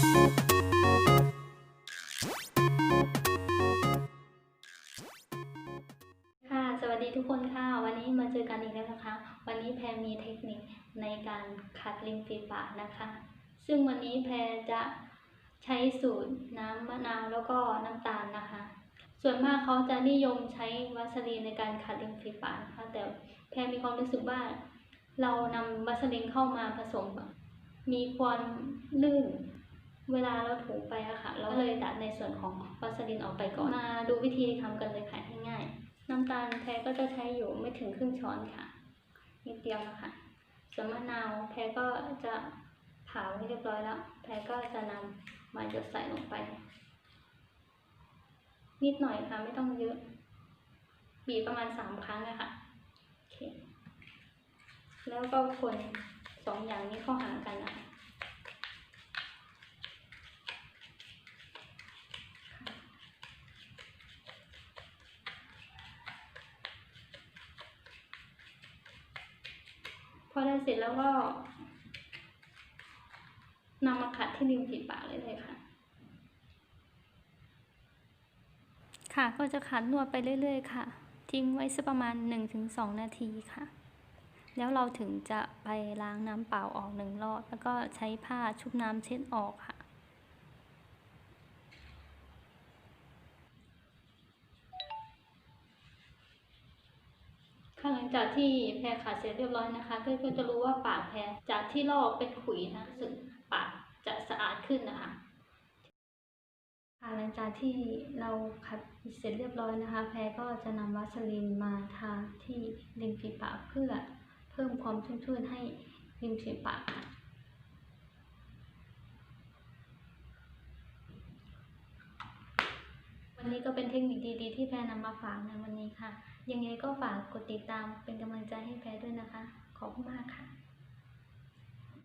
ค่ะ สวัสดีทุกคนค่ะ วันนี้มาเจอกันอีกแล้วนะคะ วันนี้แพรมีเทคนิคในการขัดริมฝีปากนะคะ ซึ่งวันนี้แพรจะใช้สูตรน้ำมะนาวแล้วก็น้ำตาลนะคะ ส่วนมากเขาจะนิยมใช้วัสลีนในการขัดริมฝีปากนะคะ แต่แพรมีความรู้สึกว่า เรานำวัสลีนเข้ามาผสมมีความลื่น เวลาเราถูไปอะค่ะ เราก็เลยตัดในส่วนของวัสลินออกไปก่อนมาดูวิธีทำกันเลยค่ะง่ายๆน้ำตาลแพรก็จะใช้อยู่ไม่ถึงครึ่งช้อนค่ะนิดเดียวนะคะส่วนมะนาวแพรก็จะผ่าไว้เรียบร้อยแล้ว แพรก็จะนำมาหยดใส่ลงไป นิดหน่อยค่ะไม่ต้องเยอะบีบประมาณสามครั้งนะคะโอเคแล้วก็คนสองอย่างนี้เข้าหากันนะคะ พอได้เสร็จแล้วก็นำมาขัดที่ริมฝีปากเลยเลยค่ะ ค่ะก็จะขัดนวดไปเรื่อย ๆ ค่ะ ทิ้งไว้สักประมาณ 1-2 นาทีค่ะ แล้วเราถึงจะไปล้างน้ำเปล่าออกหนึ่งรอบแล้วก็ใช้ผ้าชุบน้ำเช็ดออกค่ะ ค่ะหลัง จากที่แพรขาดเสร็จเรียบร้อยนะคะ ก็จะรู้ว่าปากแพรจากที่ลอกเป็นขุยนะสึกปากจะสะอาดขึ้นนะคะค่ะหลังจากที่เราขัดเสร็จเรียบร้อยนะคะ แพรก็จะนำวัสลินมาทาที่ริมฝีปากเพื่อเพิ่มความชุ่มชื่นให้ริมฝีปากค่ะ วัน นี่ก็เป็นเทคนิคดีๆที่แพรนำมาฝากในวันนี้ค่ะ ยังไงก็ฝากกดติดตามเป็นกำลังใจให้แพรด้วยนะคะ ขอบคุณมากค่ะ